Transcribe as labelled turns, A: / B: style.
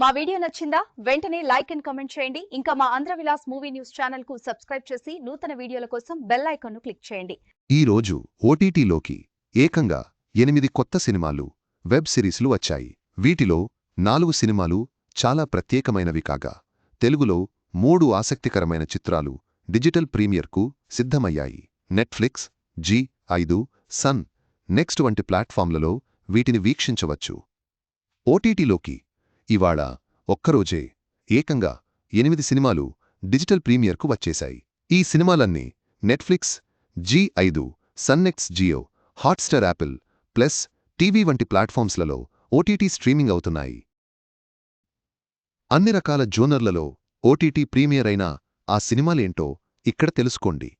A: మా వీడియో నచ్చిందా? వెంటనే లైక్ అండ్ కమెంట్ చేయండి. ఇంకా మా ఆంధ్ర విలాస్ మూవీ న్యూస్ ఛానల్కు సబ్స్క్రైబ్ చేసి నూతన వీడియోల కోసం బెల్ ఐకాన్ను క్లిక్ చేయండి.
B: ఈ రోజు ఓటీటీలోకి ఏకంగా ఎనిమిది కొత్త సినిమాలు వెబ్ సిరీస్లు వచ్చాయి. వీటిలో నాలుగు సినిమాలు చాలా ప్రత్యేకమైనవి కాగా తెలుగులో మూడు ఆసక్తికరమైన చిత్రాలు డిజిటల్ ప్రీమియర్కు సిద్ధమయ్యాయి. నెట్ఫ్లిక్స్ జీ ఐదు సన్ నెక్స్ట్ వంటి ప్లాట్ఫామ్లలో వీటిని వీక్షించవచ్చు. ఓటీటీలోకి ఇవాళ ఒక్కరోజే ఏకంగా ఎనిమిది సినిమాలు డిజిటల్ ప్రీమియర్కు వచ్చేశాయి. ఈ సినిమాలన్నీ నెట్ఫ్లిక్స్ జీ ఐదు Sun Next Jio Hotstar Apple plus TV వంటి ప్లాట్ఫామ్స్లలో ఓటీటీ స్ట్రీమింగ్ అవుతున్నాయి. అన్ని రకాల జోనర్లలో ఓటీటీ ప్రీమియర్ అయిన ఆ సినిమాలేంటో ఇక్కడ తెలుసుకోండి.